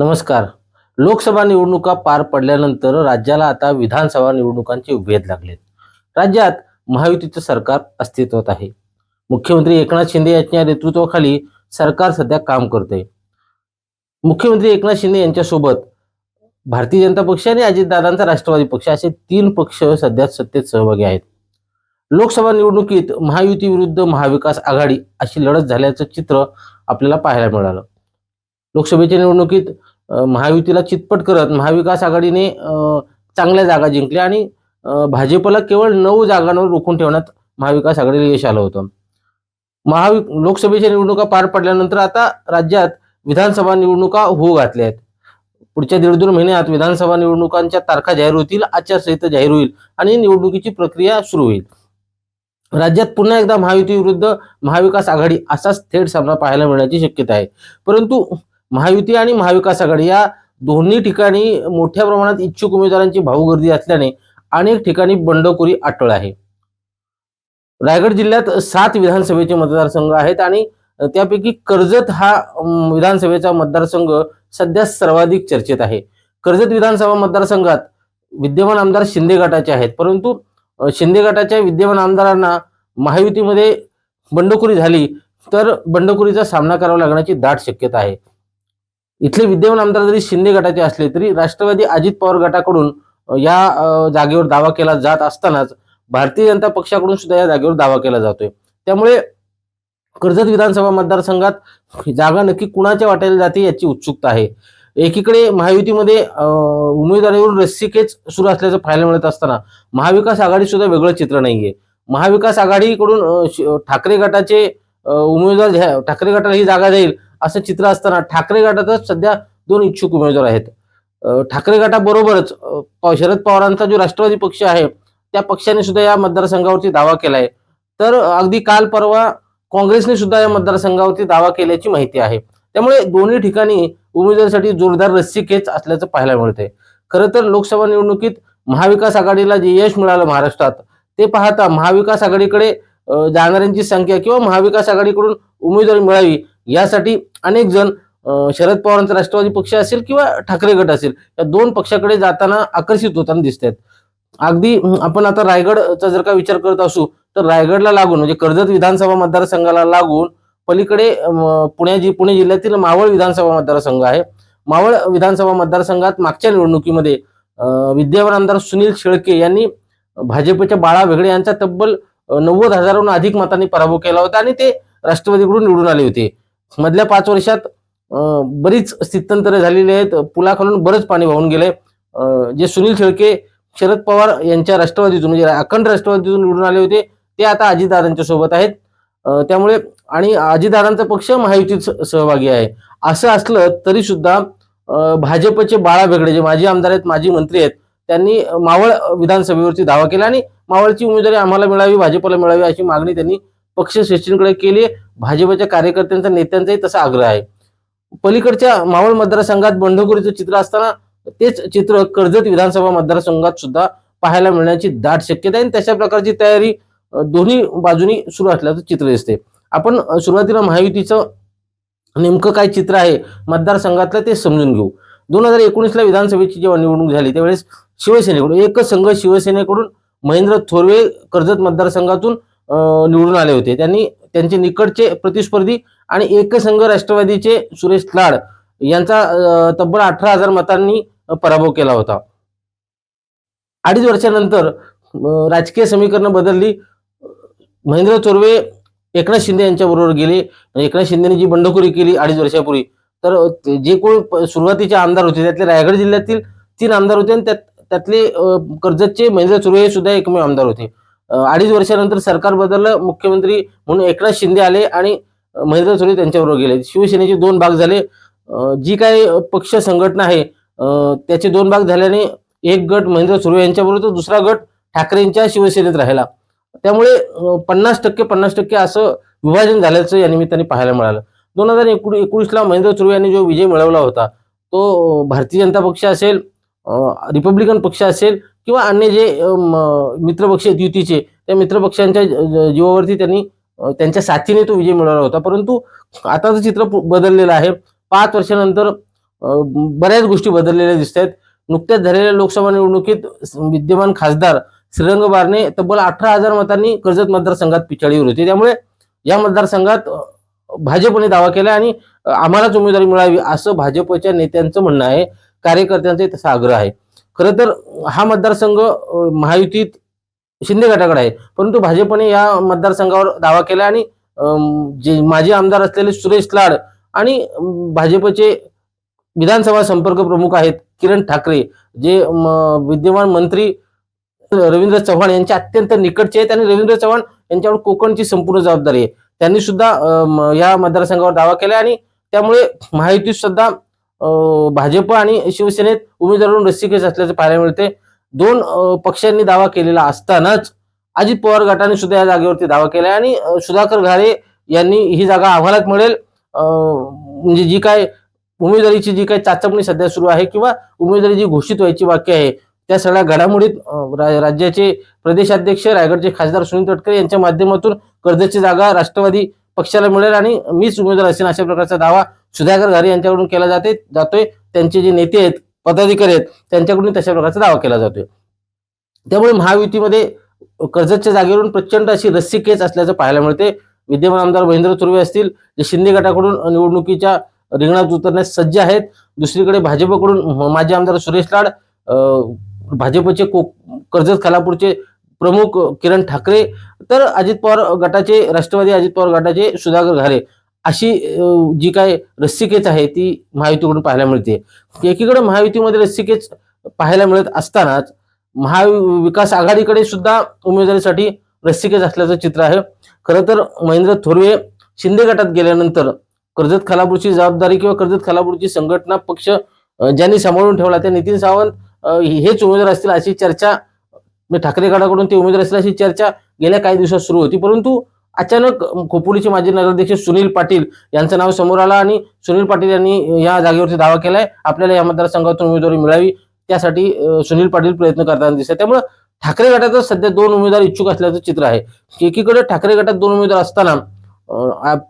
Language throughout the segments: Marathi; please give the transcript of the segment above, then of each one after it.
नमस्कार. लोकसभा निवडणुका पार पडल्यानंतर राज्याला आता विधानसभा निवडणुकांचे वेध लागलेत. राज्यात महायुतीचं सरकार अस्तित्वात आहे. मुख्यमंत्री एकनाथ शिंदे यांच्या नेतृत्वाखाली सरकार सध्या काम करते मुख्यमंत्री एकनाथ शिंदे यांच्यासोबत भारतीय जनता पक्ष आणि अजितदादांचा राष्ट्रवादी पक्ष असे तीन पक्ष सध्या सत्तेत सहभागी आहेत. लोकसभा निवडणुकीत महायुती विरुद्ध महाविकास आघाडी अशी लढत झाल्याचं चित्र आपल्याला पाहायला मिळालं. लोकसभेच्या निवडणुकीत महायुतीला चितपट करत महाविकास आघाडीने चांगल्या जागा जिंकल्या आणि भाजपला केवळ नऊ जागांवर रोखून ठेवण्यात महाविकास आघाडीला यश आलं होतं. महावि लोकसभेच्या निवडणुका पार पडल्यानंतर आता राज्यात विधानसभा निवडणुका होऊ घातल्या आहेत. पुढच्या दीड दोन महिन्यात विधानसभा निवडणुकांच्या तारखा जाहीर होतील आचारसंहिता जाहीर होईल आणि निवडणुकीची प्रक्रिया सुरू होईल. राज्यात पुन्हा एकदा महायुती विरुद्ध महाविकास आघाडी असाच थेट सामना पाहायला मिळण्याची शक्यता आहे. परंतु महायुती आणि महाविकास आघाडी या दोन्ही ठिकाणी मोठ्या प्रमाणात इच्छुक उमेदवारांची भाऊगर्दी असल्याने अनेक ठिकाणी बंडखोरी अटळ आहे. रायगड जिल्ह्यात सात विधानसभेचे मतदारसंघ आहेत आणि त्यापैकी कर्जत हा विधानसभेचा मतदारसंघ सध्या सर्वाधिक चर्चेत आहे. कर्जत विधानसभा मतदारसंघात विद्यमान आमदार शिंदे गटाचे आहेत परंतु शिंदे गटाच्या विद्यमान आमदारांना महायुतीमध्ये बंडखोरी झाली तर बंडखोरीचा सामना करावा लागण्याची दाट शक्यता आहे. इथले विद्यमान आमदार जरी शिंदे गटाचे असले तरी राष्ट्रवादी अजित पवार गटाकडून या जागेवर दावा केला जात असतानाच भारतीय जनता पक्षाकडून सुद्धा या जागेवर दावा केला जातोय. त्यामुळे कर्जत विधानसभा मतदारसंघात जागा नक्की कुणाच्या वाटायला जाते याची उत्सुकता आहे. एकीकडे महायुतीमध्ये उमेदवारीवरून रस्सीखेच सुरू असल्याचं पाहायला मिळत असताना महाविकास आघाडी सुद्धा वेगळं चित्र नाहीये. महाविकास आघाडीकडून श- ठाकरे गटाचे उमेदवार ठाकरे गटाला ही जागा जाईल असं चित्र असताना ठाकरे गटातच सध्या दोन इच्छुक उमेदवार आहेत. ठाकरे गटाबरोबरच प- शरद पवारांचा जो राष्ट्रवादी पक्ष आहे त्या पक्षाने सुद्धा या मतदारसंघावरती दावा केलाय. तर अगदी काल परवा काँग्रेसने सुद्धा या मतदारसंघावरती दावा केल्याची माहिती आहे. त्यामुळे दोन्ही ठिकाणी उमेदवारीसाठी जोरदार रस्सीखेच असल्याचं पाहायला मिळते खरं तर लोकसभा निवडणुकीत महाविकास आघाडीला जे यश मिळालं महाराष्ट्रात ते पाहता महाविकास आघाडीकडे जाणाऱ्यांची संख्या किंवा महाविकास आघाडीकडून उमेदवारी मिळावी यासाठी अनेक जण शरद पवारांचा राष्ट्रवादी पक्ष असेल किंवा ठाकरे गट असेल या दोन पक्षाकडे जाताना आकर्षित होताना दिसत आहेत अगदी आपण आता रायगडचा जर का विचार करत असू तर रायगडला लागून म्हणजे कर्जत विधानसभा मतदारसंघाला लागून पलीकडे अं, पुणे पुणे जिल्ह्यातील मावळ विधानसभा मतदारसंघ आहे. मावळ विधानसभा मतदारसंघात मागच्या निवडणुकीमध्ये अं, विद्यमान आमदार सुनील शेळके यांनी भाजपच्या बाळा वेगळे यांचा तब्बल नव्वद हजाराहून अधिक मतांनी पराभव केला होता आणि ते राष्ट्रवादीकडून निवडून आले होते. मधल्या पाच वर्षात बरीच स्थित्यंतरे झालेली आहेत. पुलाखालून बरंच पाणी वाहून गेले जे सुनील शेळके शरद पवार यांच्या राष्ट्रवादीतून म्हणजे अखंड राष्ट्रवादीतून निवडून आले होते ते आता अजितदादांच्या सोबत आहेत. त्यामुळे आणि अजितदादांचा पक्ष महायुतीत स- सहभागी आहे. असं असलं तरी सुद्धा भाजपचे बाळा बेगडे जे माजी आमदार आहेत माजी मंत्री आहेत त्यांनी मावळ विधानसभेवरती दावा केला आणि मावळची उमेदवारी आम्हाला मिळावी भाजपला मिळावी अशी मागणी त्यांनी पक्ष श्रेष्ठींकडे केली भाजपच्या कार्यकर्त्यांचा नेत्यांचाही तसा आग्रह आहे. पलीकडच्या मावळ मतदारसंघात बंडखोरीचं चित्र असताना तेच चित्र कर्जत विधानसभा मतदारसंघात सुद्धा पाहायला मिळण्याची दाट शक्यता आहे. आणि तशा प्रकारची तयारी दोन्ही बाजूनी सुरू असल्याचं चित्र दिसते आपण सुरुवातीला महायुतीचं नेमकं काय चित्र आहे मतदारसंघातलं ते समजून घेऊ. दोन हजार एकोणीसला विधानसभेची जेव्हा निवडणूक झाली त्यावेळेस शिवसेनेकडून एकच संघ शिवसेनेकडून महेंद्र थोरवे कर्जत मतदारसंघातून निवडून आले होते. त्यांनी त्यांचे निकटचे प्रतिस्पर्धी आणि एकसंघ राष्ट्रवादीचे सुरेश लाड यांचा तब्बल अठरा हजार मतांनी पराभव केला होता. अडीच वर्षानंतर राजकीय समीकरणं बदलली. महेंद्र चोरवे एकनाथ शिंदे यांच्याबरोबर गेले. एकनाथ शिंदेने जी बंडखोरी केली अडीच वर्षापूर्वी तर जे कोण सुरुवातीचे आमदार होते त्यातले रायगड जिल्ह्यातील तीन आमदार होते आणि त्यात त्यातले कर्जतचे महेंद्र चोरवे हे सुद्धा एकमेव आमदार होते. अडीच वर्षानंतर सरकार बदललं मुख्यमंत्री म्हणून एकनाथ शिंदे आले आणि महेंद्र चोरवे त्यांच्याबरोबर गेले. शिवसेनेचे दोन भाग झाले. जी काही पक्ष संघटना आहे त्याचे दोन भाग झाल्याने एक गट महेंद्र सुर्वे यांच्याबरोबर तर दुसरा गट ठाकरेंच्या शिवसेनेत राहिला. त्यामुळे पन्नास टक्के पन्नास टक्के असं विभाजन झाल्याचं या निमित्ताने पाहायला मिळालं. दोन हजार एकोणीसला महेंद्र सुर्वे यांनी जो विजय मिळवला होता तो भारतीय जनता पक्ष असेल रिपब्लिकन पक्ष असेल किंवा अन्य जे म- मित्रपक्ष आहेत युतीचे त्या मित्रपक्षांच्या जीवावरती त्यांनी त्यांच्या साथीने तो विजय मिळवला होता. परंतु आताचं चित्र बदललेलं आहे. पाच वर्षानंतर बऱ्याच गोष्टी बदललेल्या दिसत आहेत. नुकत्याच झालेल्या लोकसभा निवडणुकीत विद्यमान खासदार श्रीरंग बारणे तब्बल अठरा हजार मतांनी कर्जत मतदारसंघात पिछाडीवर होते. त्यामुळे या मतदारसंघात भाजपने दावा केला आणि आम्हालाच उमेदवारी मिळावी असं भाजपच्या नेत्यांचं म्हणणं आहे. कार्यकर्त्यांचा तसा आग्रह आहे. खरं तर हा मतदारसंघ महायुतीत शिंदे गटाकडे आहे. परंतु भाजपने या मतदारसंघावर दावा केला आणि जे माजी आमदार असलेले सुरेश लाड आणि भाजपचे विधानसभा संपर्क प्रमुख आहेत किरण ठाकरे जे म, विद्यमान मंत्री रवींद्र चव्हाण यांच्या अत्यंत निकटचे आहेत आणि रवींद्र चव्हाण यांच्यावर कोकणची संपूर्ण जबाबदारी आहे. त्यांनी सुद्धा या मतदारसंघावर दावा केला आणि त्यामुळे महायुतीत सुद्धा भाजप आणि शिवसेनेत उमेदवार रस्सीखेच असल्याचं पाहायला मिळते. दोन पक्षांनी दावा केलेला असतानाच अजित पवार गटाने सुद्धा या जागेवरती दावा केला आणि सुधाकर घारे यांनी ही जागा आव्हानात मिळेल. म्हणजे जी काय उमेदवारीची जी काही चाचपणी सध्या सुरू आहे किंवा उमेदवारी जी घोषित व्हायची बाकी आहे त्या सगळ्या घडामोडीत रा- राज्याचे प्रदेशाध्यक्ष रायगडचे खासदार सुनील तटकरे यांच्या माध्यमातून कर्जची जागा राष्ट्रवादी पक्षाला मिळेल आणि मीच उमेदवार असेल अशा प्रकारचा दावा सुधाकर घारे यांच्याकडून केला जाते जातोय. त्यांचे जे नेते आहेत पदाधिकारी आहेत त्यांच्याकडून तशा प्रकारचा दावा केला जातोय. त्यामुळे महायुतीमध्ये कर्जतच्या जागेवरून प्रचंड अशी रस्सी केच असल्याचं पाहायला मिळते. विद्यमान आमदार महेंद्र तुर्वे असतील जे शिंदे गटाकडून निवडणुकीच्या रिंगणात उतरण्यास सज्ज आहेत. दुसरीकडे भाजपकडून माजी आमदार सुरेश लाड भाजपचे को कर्जत खालापूरचे प्रमुख किरण ठाकरे तर अजित पवार गटाचे राष्ट्रवादी अजित पवार गटाचे सुधाकर घारे. अशी जी काय रस्सिकेच आहे ती महायुतीकडून पाहायला मिळते. एकीकडे महायुतीमध्ये रस्सिकेच पाहायला मिळत असतानाच महाविकास आघाडीकडे सुद्धा उमेदवारीसाठी रस्सिकेच असल्याचं चित्र आहे. खरं तर महेंद्र थोरवे शिंदे गटात गेल्यानंतर कर्जत खालापूरची जबाबदारी किंवा कर्जत खालापूरची संघटना पक्ष ज्यांनी सांभाळून ठेवला त्या नितीन सावंत हेच उमेदवार असतील अशी चर्चा म्हणजे ठाकरे गटाकडून ते उमेदवार असतील अशी चर्चा गेल्या काही दिवसात सुरू होती. परंतु अचानक खोपोलीचे माजी नगराध्यक्ष सुनील पाटील यांचं नाव समोर आलं आणि सुनील पाटील यांनी या जागेवरती दावा केलाय. आपल्याला या मतदारसंघातून उमेदवारी मिळावी त्यासाठी सुनील पाटील प्रयत्न करताना दिसतात त्यामुळे ठाकरे गटातच सध्या दोन उमेदवार इच्छुक असल्याचं चित्र आहे. एकीकडे ठाकरे गटात दोन उमेदवार असताना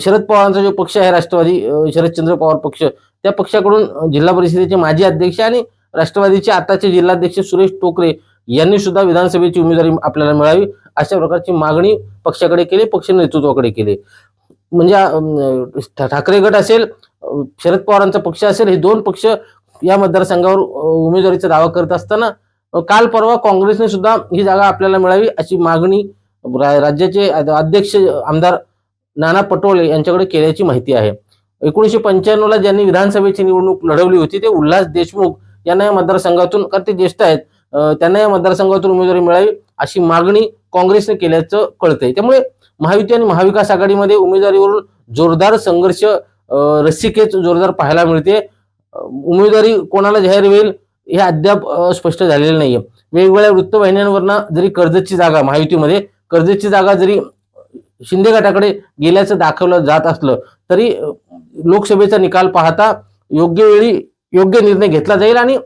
शरद पवारांचा जो पक्ष आहे राष्ट्रवादी शरदचंद्र पवार पक्ष त्या पक्षाकडून जिल्हा परिषदेचे माजी अध्यक्ष आणि राष्ट्रवादीचे आताचे जिल्हाध्यक्ष सुरेश टोकरे यांनी सुद्धा विधानसभेची उमेदवारी आपल्याला मिळावी अशा प्रकारची मागणी पक्षाकडे केली पक्ष नेतृत्वाकडे केली. म्हणजे ठाकरे गट असेल शरद पवारांचा पक्ष असेल हे दोन पक्ष या मतदारसंघावर उमेदवारीचा दावा करत असताना काल परवा काँग्रेसने सुद्धा ही जागा आपल्याला मिळावी अशी मागणी रा- राज्याचे अध्यक्ष आमदार नाना पटोले यांच्याकडे केल्याची माहिती आहे. एकोणीसशे पंच्याण्णवला ज्यांनी विधानसभेची निवडणूक लढवली होती ते उल्हास देशमुख यांना या मतदारसंघातून कारण ते ज्येष्ठ आहेत त्यांना या मतदारसंघातून उमेदवारी मिळावी अशी मागणी काँग्रेसने केल्याचं कळतंय. त्यामुळे महायुती आणि महाविकास आघाडीमध्ये उमेदवारीवरून जोरदार संघर्ष अं, रस्सिकेच जोरदार पाहायला मिळते. उमेदवारी कोणाला जाहीर होईल हे अद्याप स्पष्ट झालेलं नाहीये. वेगवेगळ्या वृत्तवाहिन्यांवरनं जरी कर्जतची जागा महायुतीमध्ये कर्जतची जागा जरी शिंदे गटाकडे गेल्याचं दाखवलं जात असलं तरी लोकसभेचा निकाल पाहता योग्य वेळी योग्य निर्णय घेतला जाईल आणि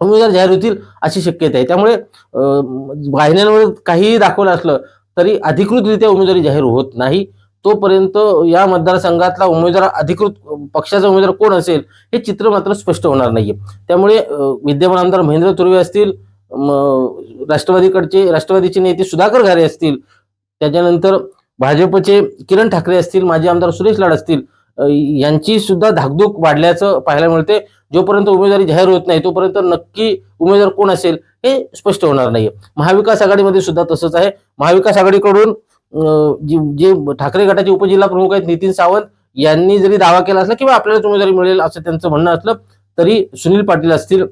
उमेदवार जाहीर होतील अशी शक्यता आहे. त्यामुळे अं, वाहिन्यांवर काहीही दाखवलं असलं तरी अधिकृतरित्या उमेदवारी जाहीर होत नाही. तोपर्यंत या मतदारसंघातला उमेदवार अधिकृत पक्षाचा उमेदवार कोण असेल हे चित्र मात्र स्पष्ट होणार नाहीये. त्यामुळे विद्यमान आमदार महेंद्र तुर्वे असतील राष्ट्रवादीकडचे राष्ट्रवादीचे नेते सुधाकर घारे असतील त्याच्यानंतर भाजपचे किरण ठाकरे असतील माजी आमदार सुरेश लाड असतील यांची सुद्धा धाकधूक वाढल्याचं पाहायला मिळते जोपर्यंत उमेदवारी जाहीर होत नाही तोपर्यंत नक्की उमेदवार कोण असेल हे स्पष्ट होणार नाहीये. महाविकास आघाडीमध्ये सुद्धा तसंच आहे. महाविकास आघाडीकडून जी- जे ठाकरे गटाचे उपजिल्हा प्रमुख आहेत नितीन सावंत यांनी जरी दावा केला असला किंवा आपल्याला उमेदवारी मिळेल असं त्यांचं म्हणणं असलं तरी सुनील पाटील असतील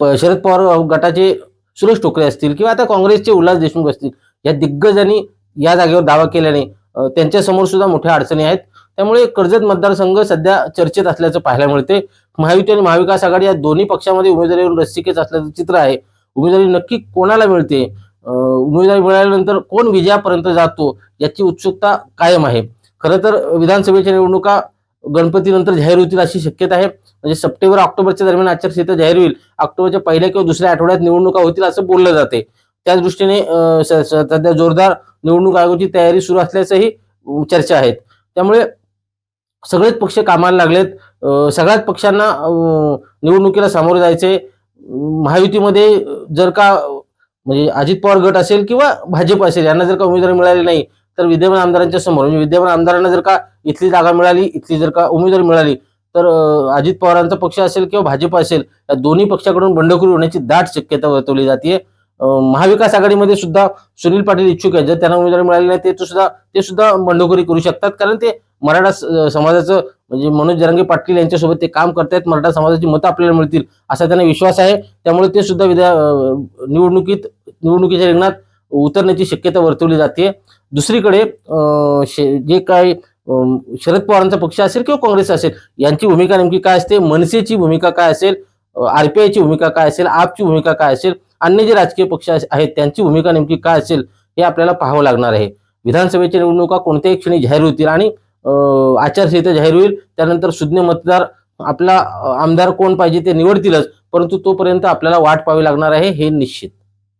प- शरद पवार गटाचे सुरेश टोकरे असतील किंवा आता काँग्रेसचे उल्हास देशमुख असतील या दिग्गजांनी या जागेवर दावा केल्याने त्यांच्यासमोर सुद्धा मोठ्या अडचणी आहेत. त्यामुळे कर्जत मतदारसंघ सध्या चर्चेत असल्याचं पाहायला मिळते. महायुती आणि महाविकास आघाडी या दोन्ही पक्षामध्ये उमेदवारीवर रस्सिकेच असल्याचं चित्र आहे. उमेदवारी नक्की कोणाला मिळते? उमेदवारी मिळाल्यानंतर कोण विजयापर्यंत जातो याची उत्सुकता कायम आहे. खरं तर विधानसभेच्या निवडणुका गणपतीनंतर जाहीर होतील अशी शक्यता आहे. म्हणजे सप्टेंबर ऑक्टोबरच्या दरम्यान आचारसंहिता जाहीर होईल. ऑक्टोबरच्या पहिल्या किंवा दुसऱ्या आठवड्यात निवडणुका होतील असं बोललं जाते. त्याच दृष्टीने स- स- सध्या जोरदार निवडणूक आयोगाची तयारी सुरू असल्याचंही चर्चा आहेत. त्यामुळे सगळेच पक्ष कामाला लागलेत. सगळ्याच पक्षांना निवडणुकीला सामोरे जायचे. महायुतीमध्ये जर का म्हणजे अजित पवार गट असेल किंवा भाजप असेल यांना जर का उमेदवारी मिळाली नाही तर विद्यमान आमदारांच्या समोर म्हणजे विद्यमान आमदारांना जर का इथली जागा मिळाली इथली जर का उमेदवारी मिळाली तर अजित पवारांचा पक्ष असेल किंवा भाजप असेल या दोन्ही पक्षाकडून बंडखोरी होण्याची दाट शक्यता वर्तवली जाते महाविकास आघाडीमध्ये सुद्धा सुनील पाटील इच्छुक आहेत. जर त्यांना उमेदवारी मिळाली नाही ते सुद्धा ते सुद्धा बंडखोरी करू शकतात. कारण ते मराठा स- समाजाचं म्हणजे मनोज जरांगे पाटील यांच्यासोबत ते काम करतायत. मराठा समाजाची मतं आपल्याला मिळतील असा त्यांना विश्वास आहे. त्यामुळे ते सुद्धा विद्या निवडणुकीत निवडणुकीच्या रिंगणात उतरण्याची शक्यता वर्तवली जाते. दुसरीकडे शे- जे काही शरद पवारांचा पक्ष असेल किंवा काँग्रेस असेल यांची भूमिका नेमकी काय असते? मनसेची भूमिका काय असेल? आरपीआयची भूमिका काय असेल? आपची भूमिका काय असेल? अन्य जे राजकीय पक्ष आहेत त्यांची भूमिका नेमकी काय असेल हे आपल्याला पाहावं लागणार आहे. विधानसभेच्या निवडणुका कोणत्याही क्षणी जाहीर होतील आणि आचारसंहिता जाहीर होईल. त्यानंतर सुज्ञ मतदार आपला आमदार कोण पाहिजे ते निवडतीलच परंतु तोपर्यंत आपल्याला वाट पाहावी लागणार आहे हे निश्चित.